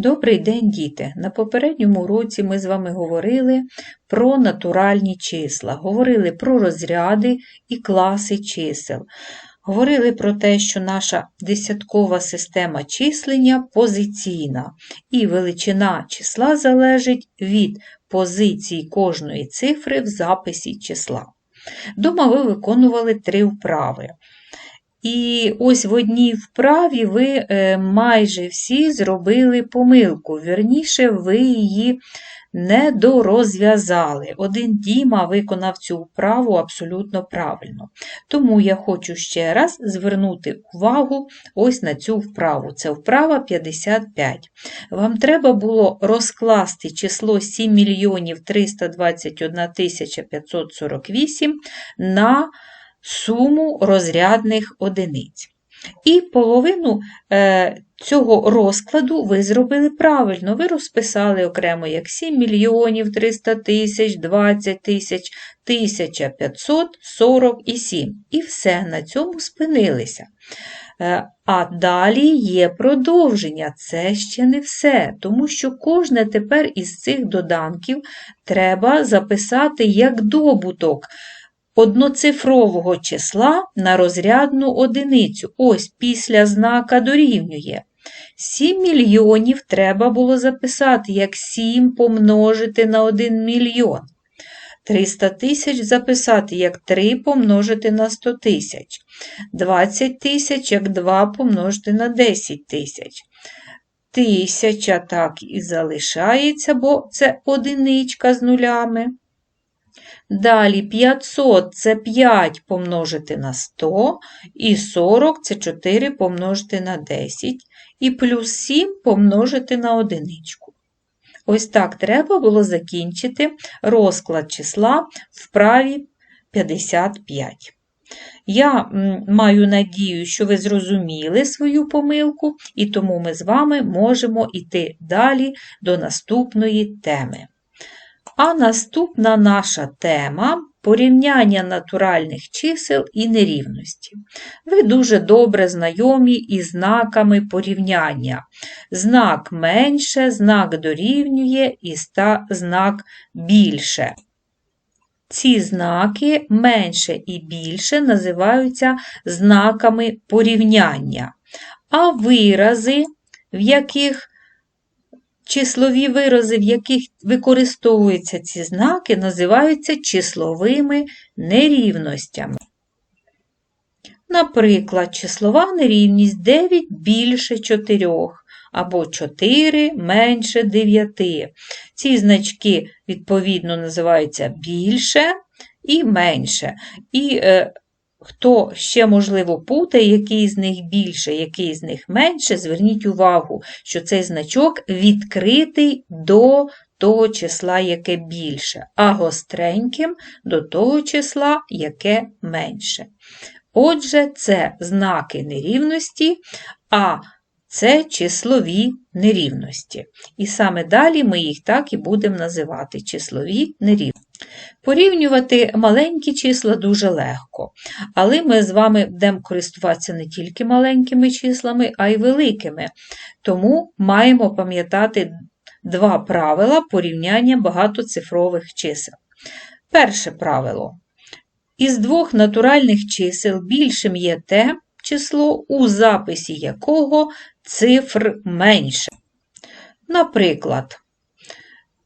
Добрий день, діти! На попередньому уроці ми з вами говорили про натуральні числа, говорили про розряди і класи чисел. Говорили про те, що наша десяткова система числення позиційна, і величина числа залежить від позиції кожної цифри в записі числа. Дома ви виконували три вправи. І ось в одній вправі ви е, майже всі зробили помилку. Вірніше, ви її не дорозв'язали. Один Діма виконав цю вправу абсолютно правильно. Тому я хочу ще раз звернути увагу ось на цю вправу. Це вправа 55. Вам треба було розкласти число 7 мільйонів 321 548 на суму розрядних одиниць. І половину е, цього розкладу ви зробили правильно. Ви розписали окремо як 7 мільйонів 300 тисяч, 20 тисяч, 1547. І все, на цьому спинилися. Е, а далі є продовження, це ще не все, тому що кожне тепер із цих доданків треба записати як добуток одноцифрового числа на розрядну одиницю. Ось після знака дорівнює. 7 мільйонів треба було записати, як 7 помножити на 1 мільйон. 300 тисяч записати, як 3 помножити на 100 тисяч. 20 тисяч, як 2 помножити на 10 тисяч. Тисяча так і залишається, бо це одиничка з нулями. Далі 500 це 5 помножити на 100, і 40 це 4 помножити на 10, і плюс 7 помножити на одиничку. Ось так треба було закінчити розклад числа в праві 55. Я маю надію, що ви зрозуміли свою помилку, і тому ми з вами можемо йти далі до наступної теми. А наступна наша тема порівняння натуральних чисел і нерівності. Ви дуже добре знайомі із знаками порівняння. Знак менше, знак дорівнює і знак більше. Ці знаки менше і більше називаються знаками порівняння, а вирази, в яких Числові вирази, в яких використовуються ці знаки, називаються числовими нерівностями. Наприклад, числова нерівність 9 більше 4 або 4 менше 9. Ці значки, відповідно, називаються більше і менше. І е, Хто ще, можливо, путає, який з них більше, який з них менше, зверніть увагу, що цей значок відкритий до того числа, яке більше, а гостреньким до того числа, яке менше. Отже, це знаки нерівності, а це числові нерівності. І саме далі ми їх так і будемо називати числові нерівності. Порівнювати маленькі числа дуже легко, але ми з вами будемо користуватися не тільки маленькими числами, а й великими. Тому маємо пам'ятати два правила порівняння багатоцифрових чисел. Перше правило. Із двох натуральних чисел більшим є те число, у записі якого цифр менше. Наприклад,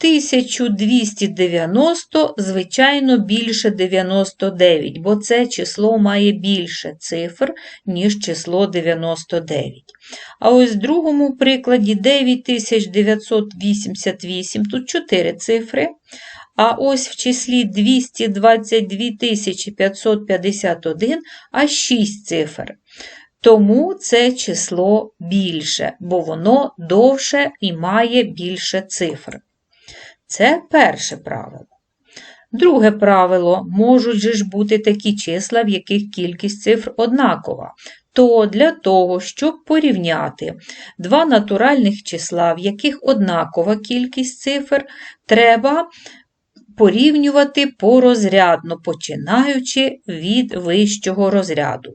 1290, звичайно, більше 99, бо це число має більше цифр, ніж число 99. А ось в другому прикладі 9988, тут 4 цифри. А ось в числі 222 551 аж 6 цифр. Тому це число більше, бо воно довше і має більше цифр. Це перше правило. Друге правило можуть же ж бути такі числа, в яких кількість цифр однакова. То для того, щоб порівняти два натуральних числа, в яких однакова кількість цифр, треба порівнювати порозрядно, починаючи від вищого розряду.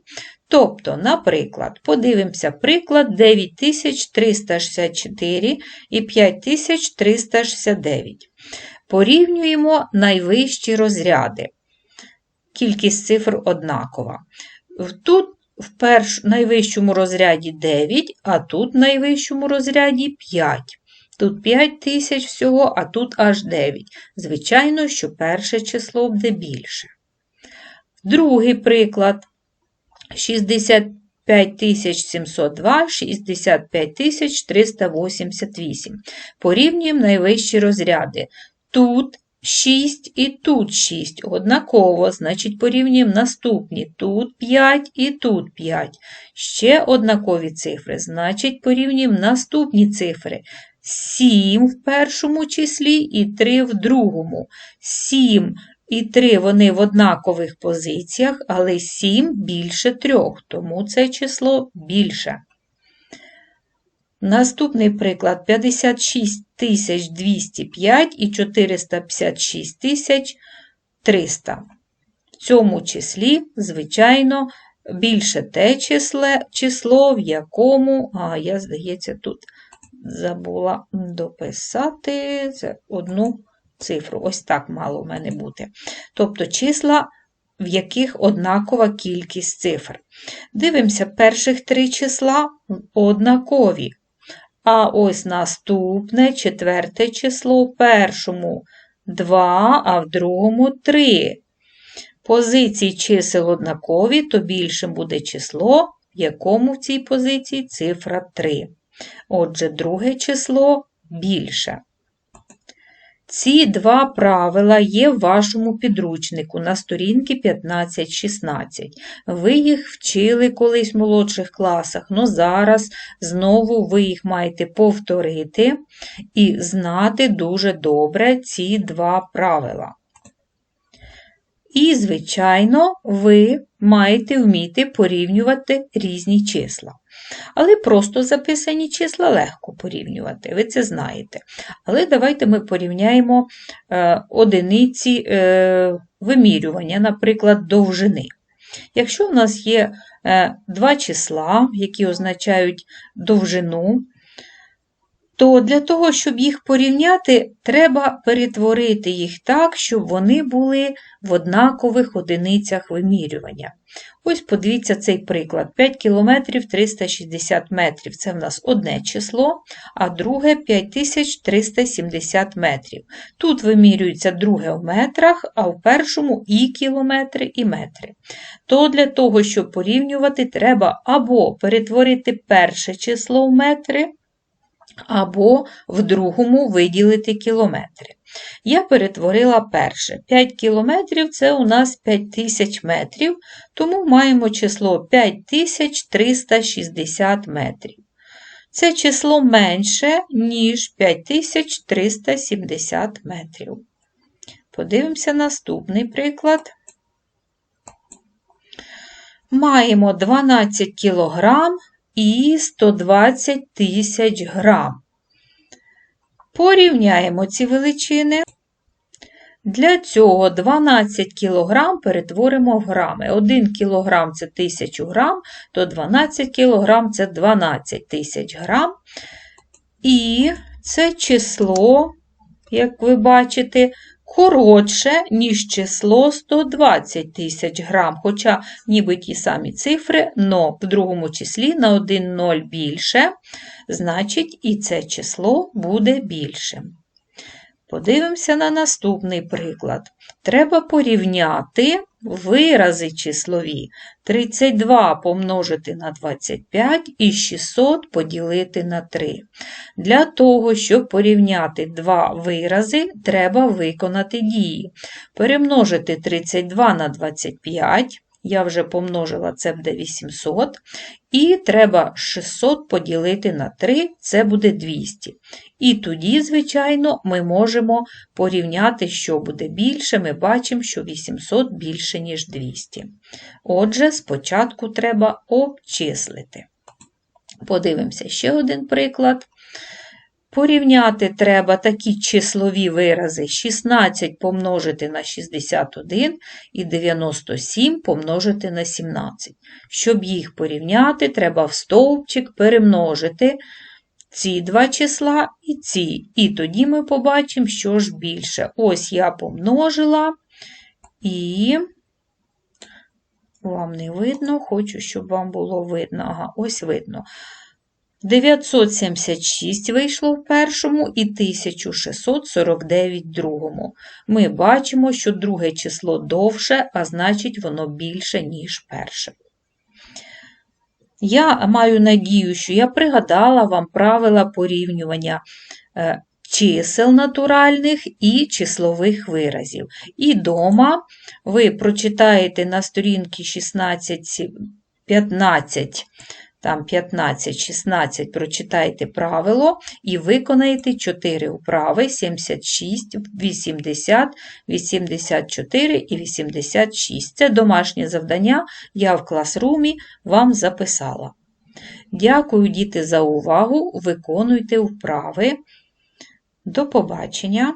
Тобто, наприклад, подивимося приклад 9364 і 5369. Порівнюємо найвищі розряди. Кількість цифр однакова. Тут в перш, найвищому розряді 9, а тут в найвищому розряді 5. Тут 5 тисяч всього, а тут аж 9. Звичайно, що перше число буде більше. Другий приклад 65 702, 65 388. Порівнюємо найвищі розряди. Тут 6 і тут 6. Однаково, значить, порівнюємо наступні. Тут 5 і тут 5. Ще однакові цифри, значить, порівнюємо наступні цифри. 7 в першому числі і 3 в другому. 7 і 3 вони в однакових позиціях, але 7 більше 3, тому це число більше. Наступний приклад 56 205 і 456 300. В цьому числі, звичайно, більше те число, число, в якому, а я, здається, тут забула дописати це одну цифру. Ось так мало в мене бути. Тобто числа, в яких однакова кількість цифр. Дивимося, перших три числа однакові. А ось наступне четверте число в першому 2, а в другому 3. Позиції чисел однакові, то більшим буде число, в якому в цій позиції цифра 3. Отже, друге число більше. Ці два правила є в вашому підручнику на сторінці 15-16. Ви їх вчили колись в молодших класах, але зараз знову ви їх маєте повторити і знати дуже добре ці два правила. І, звичайно, ви маєте вміти порівнювати різні числа. Але просто записані числа легко порівнювати, ви це знаєте. Але давайте ми порівняємо е, одиниці е, вимірювання, наприклад, довжини. Якщо в нас є е, два числа, які означають довжину, то для того, щоб їх порівняти, треба перетворити їх так, щоб вони були в однакових одиницях вимірювання. Ось подивіться цей приклад: 5 км 360 метрів це в нас одне число, а друге 5370 метрів. Тут вимірюється друге в метрах, а в першому і кілометри, і метри. То для того, щоб порівнювати, треба або перетворити перше число в метри, або в другому виділити кілометри. Я перетворила перше. 5 кілометрів це у нас 5000 метрів, тому маємо число 5360 метрів. Це число менше, ніж 5370 метрів. Подивимося наступний приклад. Маємо 12 кілограм і 120 тисяч грам. Порівняємо ці величини. Для цього 12 кг перетворимо в грами. 1 кг це 1000 грам, то 12 кг це 12 тисяч грам. І це число, як ви бачите, коротше, ніж число 120 тисяч грам, хоча ніби ті самі цифри, но в другому числі на 1 0 більше, значить і це число буде більшим. Подивимося на наступний приклад. Треба порівняти вирази числові 32 помножити на 25 і 600 поділити на 3. Для того, щоб порівняти два вирази, треба виконати дії. Перемножити 32 на 25 я вже помножила це буде 800. І треба 600 поділити на 3, це буде 200. І тоді, звичайно, ми можемо порівняти, що буде більше. Ми бачимо, що 800 більше, ніж 200. Отже, спочатку треба обчислити. Подивимося ще один приклад. Порівняти треба такі числові вирази 16 помножити на 61 і 97 помножити на 17. Щоб їх порівняти, треба в стовпчик перемножити ці два числа і ці. І тоді ми побачимо, що ж більше. Ось я помножила і вам не видно, хочу, щоб вам було видно. Ага, ось видно. 976 вийшло в першому і 1649 в другому. Ми бачимо, що друге число довше, а значить воно більше, ніж перше. Я маю надію, що я пригадала вам правила порівнювання е, чисел натуральних і числових виразів. І дома ви прочитаєте на сторінки 16, 15, там 15, 16, прочитайте правило і виконаєте 4 вправи 76, 80, 84 і 86. Це домашнє завдання, я в класрумі вам записала. Дякую, діти, за увагу. Виконуйте вправи. До побачення!